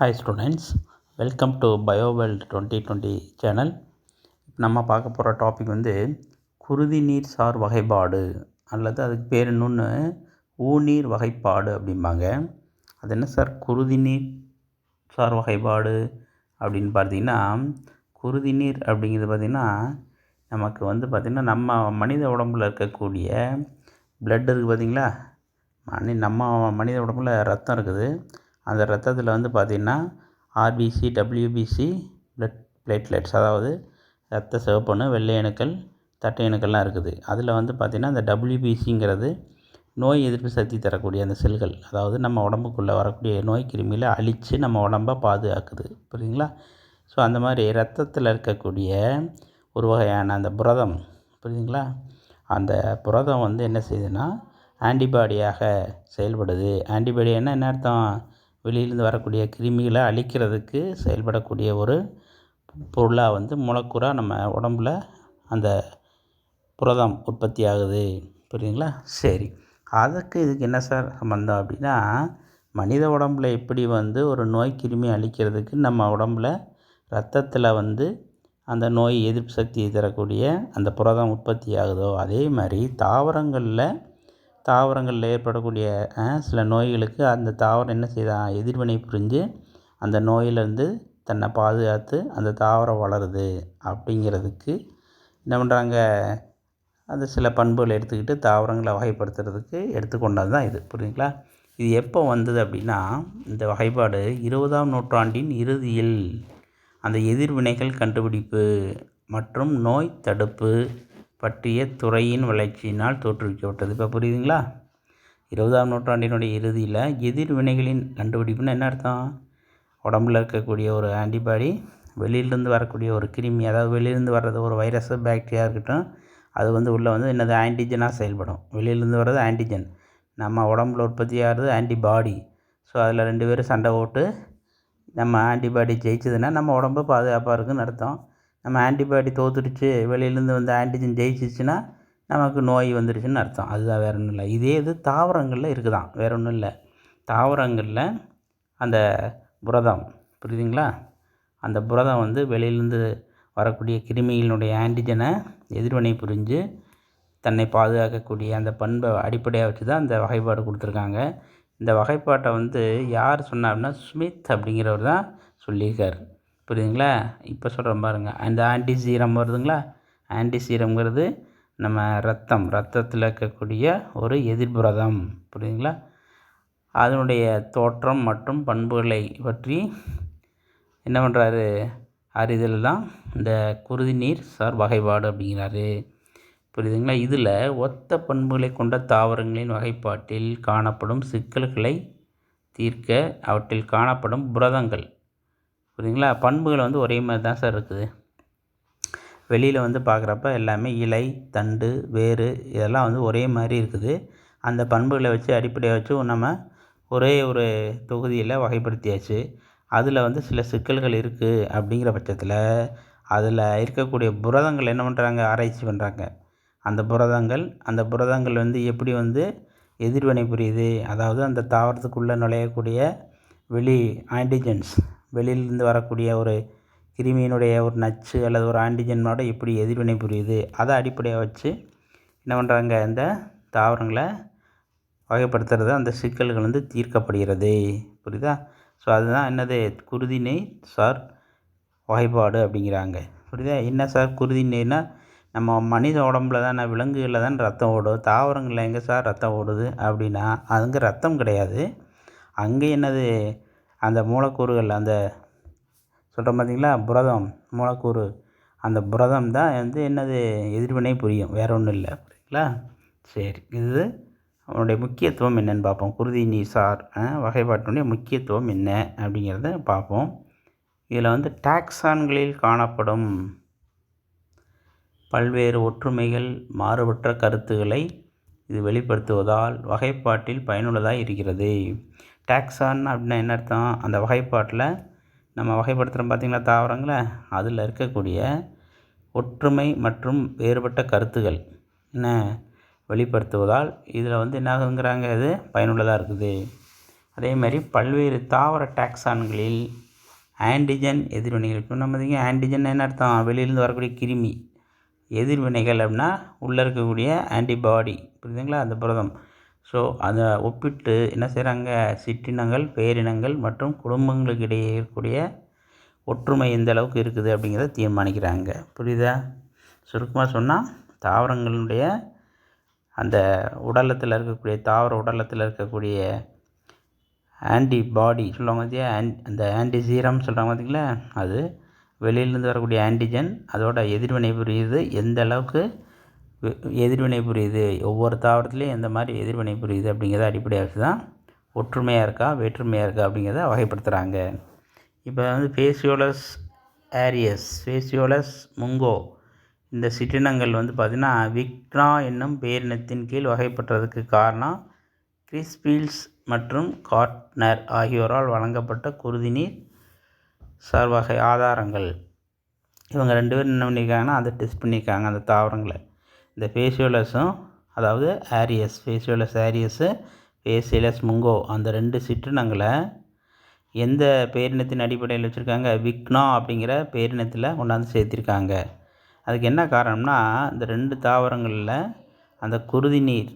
Hi students welcome to bioworld twenty twenty channel நம்ம பார்க்க போகிற டாபிக் வந்து குருதி நீர் சார் வகைப்பாடு அல்லது அதுக்கு பேர் இன்னொன்று ஊநீர் வகைப்பாடு அப்படிம்பாங்க. அது என்ன சார்? குருதி நீர் சார் வகைப்பாடு அப்படின்னு பார்த்தீங்கன்னா குருதி நீர் அப்படிங்கிறது பார்த்திங்கன்னா நமக்கு வந்து பார்த்திங்கன்னா நம்ம மனித உடம்பில் இருக்கக்கூடிய பிளட் இருக்குது பார்த்திங்களா? மனி நம்ம மனித உடம்புல ரத்தம் இருக்குது. அந்த ரத்தத்தில் வந்து பார்த்திங்கன்னா ஆர்பிசி டபிள்யூபிசி ப்ளட் பிளேட்லெட்ஸ் அதாவது ரத்த சிவப்பணு வெள்ளை அணுக்கள் தட்டை அணுக்கள்லாம் இருக்குது. அதில் வந்து பார்த்திங்கன்னா அந்த டபிள்யூபிசிங்கிறது நோய் எதிர்ப்பு சக்தி தரக்கூடிய அந்த செல்கள் அதாவது நம்ம உடம்புக்குள்ளே வரக்கூடிய நோய் கிருமிகளை அழித்து நம்ம உடம்பை பாதுகாக்குது. புரியுதுங்களா? ஸோ அந்த மாதிரி ரத்தத்தில் இருக்கக்கூடிய ஒரு வகையான அந்த புரதம் புரியுதுங்களா? அந்த புரதம் வந்து என்ன செய்யுதுன்னா ஆன்டிபாடியாக செயல்படுது. ஆன்டிபாடின்னா என்ன அர்த்தம்? வெளியிலேருந்து வரக்கூடிய கிருமிகளை அழிக்கிறதுக்கு செயல்படக்கூடிய ஒரு பொருளாக வந்து மூலக்கூறாக நம்ம உடம்புல அந்த புரதம் உற்பத்தி ஆகுது. புரியுதுங்களா? சரி. அதுக்கு இதுக்கு என்ன சார் சம்மந்தம் அப்படின்னா மனித உடம்புல எப்படி வந்து ஒரு நோய் கிருமி அழிக்கிறதுக்கு நம்ம உடம்புல ரத்தத்தில் வந்து அந்த நோய் எதிர்ப்பு சக்தியை தரக்கூடிய அந்த புரதம் உற்பத்தி ஆகுதோ அதே மாதிரி தாவரங்களில் தாவரங்களில் ஏற்படக்கூடிய சில நோய்களுக்கு அந்த தாவரம் என்ன செய்யுதான் எதிர்வினை புரிஞ்சு அந்த நோயிலேருந்து தன்னை பாதுகாத்து அந்த தாவரம் வளருது அப்படிங்கிறதுக்கு என்ன பண்ணுறாங்க அந்த சில பண்புகளை எடுத்துக்கிட்டு தாவரங்களை வகைப்படுத்துறதுக்கு எடுத்துக்கொண்டது தான் இது. புரியுதுங்களா? இது எப்போ வந்தது அப்படின்னா இந்த வகைப்பாடு இருபதாம் நூற்றாண்டின் இறுதியில் அந்த எதிர்வினைகள் கண்டுபிடிப்பு மற்றும் நோய் தடுப்பு பற்றிய துறையின் வளர்ச்சியினால் தோற்றுவிக்கப்பட்டது. இப்போ புரியுதுங்களா? இருபதாம் நூற்றாண்டினுடைய இறுதியில் எதிர்வினைகளின் கண்டுபிடிப்புன்னு என்ன அர்த்தம்? உடம்புல இருக்கக்கூடிய ஒரு ஆன்டிபாடி வெளியிலேருந்து வரக்கூடிய ஒரு கிருமி அதாவது வெளியிலேருந்து வர்றது ஒரு வைரஸு பாக்டீரியா இருக்கட்டும் அது வந்து உள்ளே வந்து என்னது? ஆன்டிஜனாக செயல்படும். வெளியிலேருந்து வர்றது ஆன்டிஜன் நம்ம உடம்புல உற்பத்தி ஆகிறது ஆன்டிபாடி ஸோ அதில் ரெண்டு பேரும் சண்டை போட்டு நம்ம ஆன்டிபாடி ஜெயிச்சதுன்னா நம்ம உடம்பு பாதுகாப்பாக இருக்குதுன்னு அர்த்தம். நம்ம ஆன்டிபாடி தோத்துடுச்சு வெளியிலேருந்து வந்து ஆன்டிஜன் ஜெயிச்சிச்சுன்னா நமக்கு நோய் வந்துடுச்சுன்னு அர்த்தம். அதுதான் வேறு ஒன்றும் இல்லை. இதே இது தாவரங்களில் இருக்குதான். வேறு ஒன்றும் இல்லை. தாவரங்களில் அந்த புரதம் புரியுதுங்களா? அந்த புரதம் வந்து வெளியிலேருந்து வரக்கூடிய கிருமிகளினுடைய ஆன்டிஜனை எதிர்வினை புரிஞ்சு தன்னை பாதுகாக்கக்கூடிய அந்த பண்பை அடிப்படையாக வச்சு தான் அந்த வகைப்பாடு கொடுத்துருக்காங்க. இந்த வகைப்பாட்டை வந்து யார் சொன்னார் அப்படின்னா ஸ்மித் அப்படிங்கிறவர் தான் சொல்லியிருக்கார். புரியுதுங்களா? இப்போ சொல்கிறேன் பாருங்கள் அந்த ஆன்டி சீரம் வருதுங்களா? ஆன்டி சீரம்ங்கிறது நம்ம ரத்தம் ரத்தத்தில் இருக்கக்கூடிய ஒரு எதிர்புரதம். புரியுதுங்களா? அதனுடைய தோற்றம் மற்றும் பண்புகளை பற்றி என்ன பண்ணுறாரு அறிதல் தான் இந்த குருதி நீர் சார் வகைப்பாடு அப்படிங்கிறாரு. புரியுதுங்களா? இதில் ஒத்த பண்புகளை கொண்ட தாவரங்களின் வகைப்பாட்டில் காணப்படும் சிக்கல்களை தீர்க்க அவற்றில் காணப்படும் புரதங்கள் புரியுதுங்களா? பண்புகள் வந்து ஒரே மாதிரி தான் சார் இருக்குது. வெளியில் வந்து பார்க்குறப்ப எல்லாமே இலை தண்டு வேர் இதெல்லாம் வந்து ஒரே மாதிரி இருக்குது. அந்த பண்புகளை வச்சு அடிப்படையாக வச்சு நம்ம ஒரே ஒரு தொகுதியில் வகைப்படுத்தியாச்சு. அதில் வந்து சில சிக்கல்கள் இருக்குது அப்படிங்கிற பட்சத்தில் அதில் இருக்கக்கூடிய புரதங்கள் என்ன பண்ணுறாங்க ஆராய்ச்சி பண்ணுறாங்க அந்த புரதங்கள் அந்த புரதங்கள் வந்து எப்படி வந்து எதிர்வினை புரியுது? அதாவது அந்த தாவரத்துக்குள்ளே நுழையக்கூடிய வெளி ஆன்டிஜென்ஸ் வெளியிலேருந்து வரக்கூடிய ஒரு கிருமியினுடைய ஒரு நச்சு அல்லது ஒரு ஆன்டிஜனோட எப்படி எதிர்வினை புரியுது? அதை அடிப்படையாக வச்சு என்ன பண்ணுறாங்க இந்த தாவரங்களை வகைப்படுத்துறது அந்த சிக்கல்கள் வந்து தீர்க்கப்படுகிறது. புரியுதா? ஸோ அதுதான் என்னது? குருதி நெய் சார் வகைப்பாடு அப்படிங்கிறாங்க. புரியுதா? என்ன சார் குருதி நம்ம மனித உடம்புல தான் விலங்குகளில் தான் ரத்தம் ஓடும் தாவரங்களில் எங்கே சார் ரத்தம் ஓடுது அப்படின்னா அங்கே ரத்தம் கிடையாது. அங்கே என்னது? அந்த மூலக்கூறுகள் அந்த சொல்கிறோம் பார்த்தீங்களா புரதம் மூலக்கூறு அந்த புரதம் தான் வந்து என்னது? எதிர்வினை புரியும். வேறு ஒன்றும் இல்லை. புரியுங்களா சரி. இது அவனுடைய முக்கியத்துவம் என்னென்னு பார்ப்போம். குருதி நீசார் வகைப்பாட்டினுடைய முக்கியத்துவம் என்ன அப்படிங்கிறத பார்ப்போம். இதில் வந்து டாக்ஸான்களில் காணப்படும் பல்வேறு ஒற்றுமைகள் மாறுபட்ட கருத்துக்களை இது வெளிப்படுத்துவதால் வகைப்பாட்டில் பயனுள்ளதாக இருக்கிறது. டேக்ஸான் அப்படின்னா என்ன அர்த்தம்? அந்த வகைப்பாட்டில் நம்ம வகைப்படுத்துகிறோம் பார்த்திங்களா தாவரங்களை? அதில் இருக்கக்கூடிய ஒற்றுமை மற்றும் வேறுபட்ட கருத்துகள் என்ன? வெளிப்படுத்துவதால் இதில் வந்து என்ன ஆகுங்கிறாங்க இது பயனுள்ளதாக இருக்குது. அதே மாதிரி பல்வேறு தாவர டாக்ஸான்களில் ஆன்டிஜன் எதிர்வினைகள். இப்போ நம்ம பார்த்திங்க ஆன்டிஜன் என்ன அர்த்தம்? வெளியிலேருந்து வரக்கூடிய கிருமி. எதிர்வினைகள் அப்படின்னா உள்ளே இருக்கக்கூடிய ஆன்டிபாடி. புரியுதுங்களா? அந்த புரதம். ஸோ அதை ஒப்பிட்டு என்ன செய்கிறாங்க சிற்றினங்கள் பேரினங்கள் மற்றும் குடும்பங்களுக்கு இடையே இருக்கக்கூடிய ஒற்றுமை எந்த அளவுக்கு இருக்குது அப்படிங்கிறத தீர்மானிக்கிறாங்க. புரியுதா? சுருக்கமாக சொன்னால் தாவரங்களுடைய அந்த உடலத்தில் இருக்கக்கூடிய தாவர உடலத்தில் இருக்கக்கூடிய ஆன்டிபாடி சொல்லுவாங்க பார்த்தியா ஆன் அந்த ஆன்டிசீரம் சொல்கிறாங்க பார்த்திங்களா அது வெளியிலேருந்து வரக்கூடிய ஆன்டிஜன் அதோட எதிர்வினை புரியுது எந்த அளவுக்கு எதிர்வினை புரியுது. ஒவ்வொரு தாவரத்துலேயும் எந்த மாதிரி எதிர்வினை புரியுது அப்படிங்கிறத அடிப்படையாக வச்சு தான் ஒற்றுமையாக இருக்கா வேற்றுமையாக இருக்கா அப்படிங்கிறத வகைப்படுத்துகிறாங்க இப்போ வந்து ஃபேசியோலஸ் ஆரியஸ் ஃபேசியோலஸ் முங்கோ. இந்த சிற்றினங்கள் வந்து பார்த்திங்கன்னா விக்னா என்னும் பேரினத்தின் கீழ் வகைப்பட்டதுக்கு காரணம் கிறிஸ்பீல்ஸ் மற்றும் கார்ட்னர் ஆகியோரால் வழங்கப்பட்ட குருதிநீர் நீர் சார்வகை ஆதாரங்கள். இவங்க ரெண்டு பேரும் என்ன பண்ணியிருக்காங்கன்னா அதை டெஸ்ட் பண்ணியிருக்காங்க அந்த தாவரங்களை. இந்த ஃபேஷியோலஸும் அதாவது ஆரியஸ் ஃபேஷியோலஸ் ஆரியஸு ஃபேசியலஸ் முங்கோ அந்த ரெண்டு சிற்றினங்களை எந்த பேரினத்தின் அடிப்படையில் வச்சுருக்காங்க? விக்னா அப்படிங்கிற பேரினத்தில் கொண்டாந்து சேர்த்திருக்காங்க. அதுக்கு என்ன காரணம்னா இந்த ரெண்டு தாவரங்களில் அந்த குருதி நீர்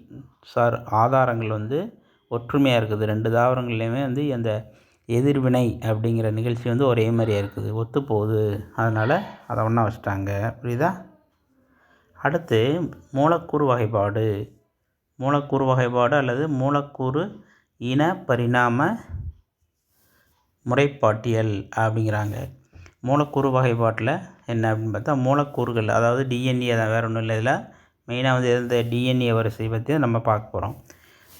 சார் ஆதாரங்கள் வந்து ஒற்றுமையாக இருக்குது. ரெண்டு தாவரங்கள்லேயுமே வந்து அந்த எதிர்வினை அப்படிங்கிற நிகழ்ச்சி வந்து ஒரே மாதிரியாக இருக்குது. ஒத்து போகுது அதனால் அதை ஒன்றா வச்சுட்டாங்க. புரியுதா? அடுத்து மூலக்கூறு வகைப்பாடு. மூலக்கூறு வகைப்பாடு அல்லது மூலக்கூறு இன பரிணாம முறைப்பாட்டியல் அப்படிங்கிறாங்க. மூலக்கூறு வகைப்பாட்டில் என்ன அப்படின்னு பார்த்தா மூலக்கூறுகள் அதாவது டிஎன்ஏ தான் வேறு ஒன்றும் இல்லை. இதில் மெயினாக வந்து எந்த டிஎன்ஏ வரிசை பற்றி நம்ம பார்க்க போகிறோம்.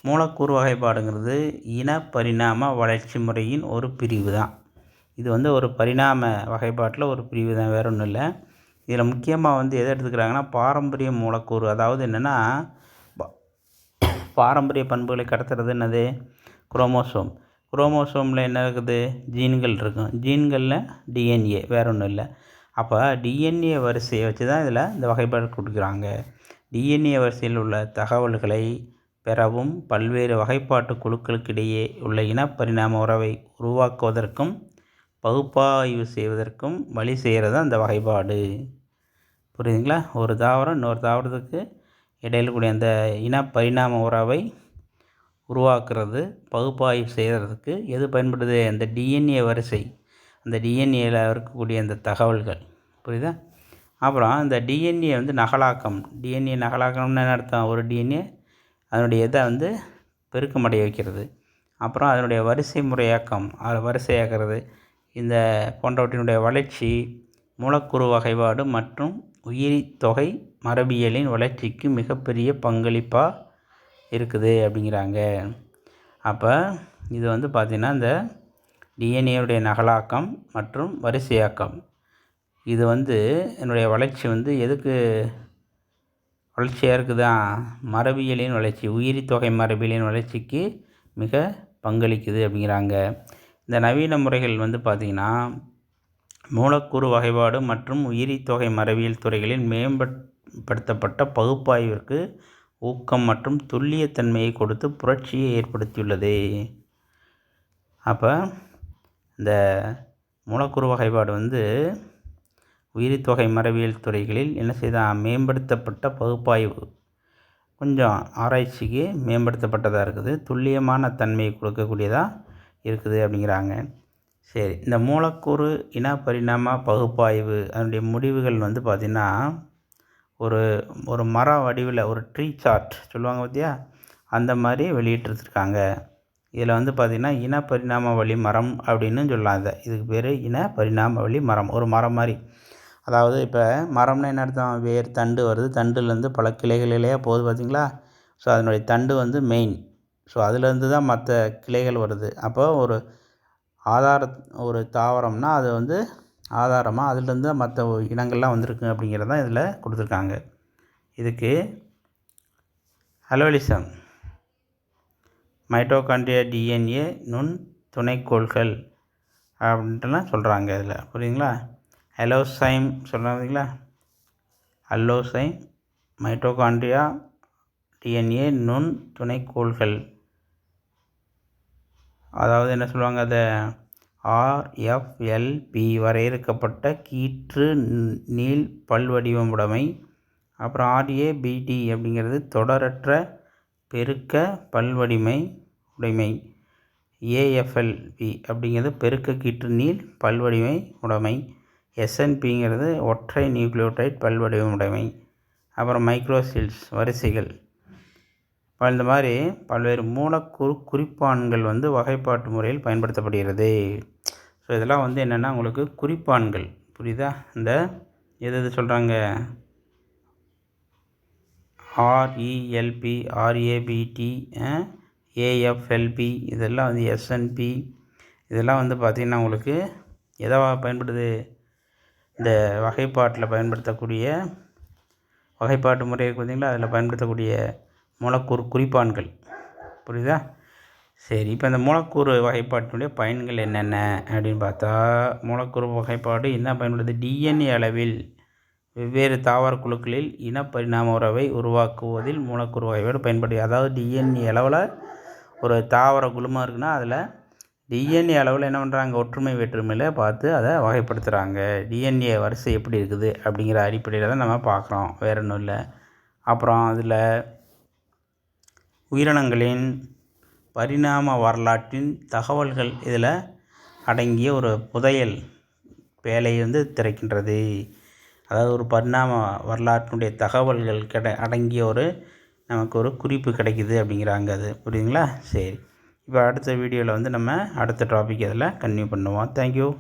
மூலக்கூறு வகைப்பாடுங்கிறது இன பரிணாம வளர்ச்சி முறையின் ஒரு பிரிவு தான். இது வந்து ஒரு பரிணாம வகைப்பாட்டில் ஒரு பிரிவு தான் வேறு ஒன்றும் இல்லை. இதில் முக்கியமாக வந்து எதை எடுத்துக்கிறாங்கன்னா பாரம்பரிய மூலக்கூறு. அதாவது என்னென்னா பாரம்பரிய பண்புகளை கடத்துறது என்னது? குரோமோசோம். குரோமோசோமில் என்ன இருக்குது? ஜீன்கள் இருக்கும். ஜீன்களில் டிஎன்ஏ வேறு ஒன்றும் இல்லை. அப்போ டிஎன்ஏ வரிசையை வச்சு தான் இதில் இந்த வகைப்பாடு கொடுக்குறாங்க. டிஎன்ஏ வரிசையில் உள்ள தகவல்களை பெறவும் பல்வேறு வகைப்பாட்டு குழுக்களுக்கிடையே உள்ள இனப்பரிணாம உறவை உருவாக்குவதற்கும் பகுப்பாய்வு செய்வதற்கும் வழி செய்கிறது அந்த வகைப்பாடு. புரியுதுங்களா? ஒரு தாவரம் இன்னொரு தாவரத்துக்கு இடையில் கூடிய அந்த இன பரிணாம உறவை உருவாக்குறது பகுப்பாய்வு செய்கிறதுக்கு எது பயன்படுது? அந்த டிஎன்ஏ வரிசை. அந்த டிஎன்ஏவில் இருக்கக்கூடிய அந்த தகவல்கள். புரியுதா? அப்புறம் இந்த டிஎன்ஏ வந்து நகலாக்கம். டிஎன்ஏ நகலாக்கம்னு என்ன அர்த்தம்? ஒரு டிஎன்ஏ அதனுடைய இதை வந்து பெருக்கமடைய வைக்கிறது. அப்புறம் அதனுடைய வரிசை முறையாக்கம். அதை வரிசையாக்கிறது. இந்த போன்றவற்றினுடைய வளர்ச்சி மூலக்கூறு வகைப்பாடு மற்றும் உயிரி தொகை மரபியலின் வளர்ச்சிக்கு மிகப்பெரிய பங்களிப்பாக இருக்குது அப்படிங்கிறாங்க. அப்போ இது வந்து பார்த்திங்கன்னா இந்த டிஎன்ஏவுடைய நகலாக்கம் மற்றும் வரிசையாக்கம். இது வந்து என்னுடைய வளர்ச்சி வந்து எதுக்கு வளர்ச்சியாக இருக்குதான் மரபியலின் வளர்ச்சி உயிரி தொகை மரபியலின் வளர்ச்சிக்கு மிக பங்களிக்குது அப்படிங்கிறாங்க. இந்த நவீன முறைகள் வந்து பார்த்திங்கன்னா மூலக்கூறு வகைப்பாடு மற்றும் உயிரி தொகை மரபியல் துறைகளில் மேம்படுத்தப்பட்ட பகுப்பாய்விற்கு ஊக்கம் மற்றும் துல்லியத்தன்மையை கொடுத்து புரட்சியை ஏற்படுத்தியுள்ளது. அப்போ இந்த மூலக்கூறு வகைப்பாடு வந்து உயிரித்தொகை மரபியல் துறைகளில் என்ன செய்தான் மேம்படுத்தப்பட்ட பகுப்பாய்வு கொஞ்சம் ஆராய்ச்சிக்கு மேம்படுத்தப்பட்டதாக இருக்குது. துல்லியமான தன்மையை கொடுக்கக்கூடியதாக இருக்குது அப்படிங்கிறாங்க. சரி இந்த மூலக்கூறு இன பரிணாம பகுப்பாய்வு அதனுடைய முடிவுகள் வந்து பார்த்திங்கன்னா ஒரு ஒரு மர வடிவில் ஒரு ட்ரீ சார்ட் சொல்லுவாங்க பார்த்தியா அந்த மாதிரி வெளியிட்டிருக்காங்க இதில் வந்து பார்த்திங்கன்னா இன பரிணாம வழி மரம் அப்படின்னு சொல்லலாம் இதை. இதுக்கு பேர் இன பரிணாம வழி மரம் ஒரு மரம் மாதிரி. அதாவது இப்போ மரம்னா என்ன அர்த்தம்? வேர் தண்டு வருது. தண்டுலேருந்து பல கிளைகளிலேயே போகுது பார்த்திங்களா? ஸோ அதனுடைய தண்டு வந்து மெயின் ஸோ அதுலேருந்து தான் மற்ற கிளைகள் வருது. அப்போ ஒரு ஆதார ஒரு தாவரம்னா அது வந்து ஆதாரமாக அதுலேருந்து தான் மற்ற இனங்கள்லாம் வந்திருக்கு அப்படிங்கிறது தான் இதில் கொடுத்துருக்காங்க. இதுக்கு அலோலிசம் மைட்டோகாண்ட்ரியா டிஎன்ஏ நுண் துணைக்கோள்கள் அப்படின்ட்டுலாம் சொல்கிறாங்க இதில். புரியுதுங்களா? அலோசைம் சொல்கிறாங்களா அல்லோசைம் மைட்டோகாண்ட்ரியா டிஎன்ஏ நுண் துணைக்கோள்கள். அதாவது என்ன சொல்லுவாங்க அதை? ஆர்எஃப்எல்பி வரையறுக்கப்பட்ட கீற்று ந- நீள் பல்வடிவமுடைமை. அப்புறம் ஆர்ஏபிடி அப்படிங்கிறது தொடரற்ற பெருக்க பல்வடிமை உடைமை. ஏஎஃப்எல்பி அப்படிங்கிறது பெருக்க கீற்று நீள் பல்வடிமை உடைமை. எஸ்என்பிங்கிறது ஒற்றை நியூக்ளியோடைட் பல்வடிவம் உடைமை அப்புறம் மைக்ரோசில்ஸ் வரிசைகள். இந்த மாதிரி பல்வேறு மூலக்கூறு குறிப்பான்கள் வந்து வகைப்பாட்டு முறையில் பயன்படுத்தப்படுகிறது. ஸோ இதெல்லாம் வந்து என்னென்னா உங்களுக்கு குறிப்பான்கள். புரியுதா? இந்த எது எது சொல்கிறாங்க ஆர்இஎல்பி e, ஆர்ஏபிடி ஏஎஃப்எல்பி இதெல்லாம் வந்து எஸ்என்பி இதெல்லாம் வந்து பார்த்திங்கன்னா உங்களுக்கு எதை பயன்படுது? இந்த வகைப்பாட்டில் பயன்படுத்தக்கூடிய வகைப்பாட்டு முறையை இருக்கு பார்த்தீங்களா? அதில் பயன்படுத்தக்கூடிய மூலக்கூறு குறிப்பான்கள். புரியுதா? சரி இப்போ இந்த மூலக்கூறு வகைப்பாட்டினுடைய பயன்கள் என்னென்ன? அப்படின்னு பார்த்தா மூலக்கூறு வகைப்பாடு என்ன பயன்படுது? டிஎன்ஏ அளவில் வெவ்வேறு தாவர குழுக்களில் இனப்பரிணாம உறவை உருவாக்குவதில் மூலக்கூறு வகைப்பாடு பயன்படுது. அதாவது டிஎன்ஏ அளவில் ஒரு தாவர குழுமாக இருக்குன்னா அதில் டிஎன்ஏ அளவில் என்ன பண்ணுறாங்க ஒற்றுமை வேற்றுமையில் பார்த்து அதை வகைப்படுத்துகிறாங்க டிஎன்ஏ வரிசை எப்படி இருக்குது? அப்படிங்கிற அடிப்படையில் தான் நம்ம பார்க்குறோம். வேற ஒன்றும் இல்லை. அப்புறம் அதில் உயிரினங்களின் பரிணாம வரலாற்றின் தகவல்கள் இதில் அடங்கிய ஒரு புதையல் வேலை வந்து திறக்கின்றது. அதாவது ஒரு பரிணாம வரலாற்றினுடைய தகவல்கள் கிட அடங்கிய ஒரு நமக்கு ஒரு குறிப்பு கிடைக்குது அப்படிங்கிறாங்க அது. புரியுதுங்களா? சரி. இப்போ அடுத்த வீடியோவில் வந்து நம்ம அடுத்த டாபிக் இதில் கன்டினியூ பண்ணுவோம். தேங்க்யூ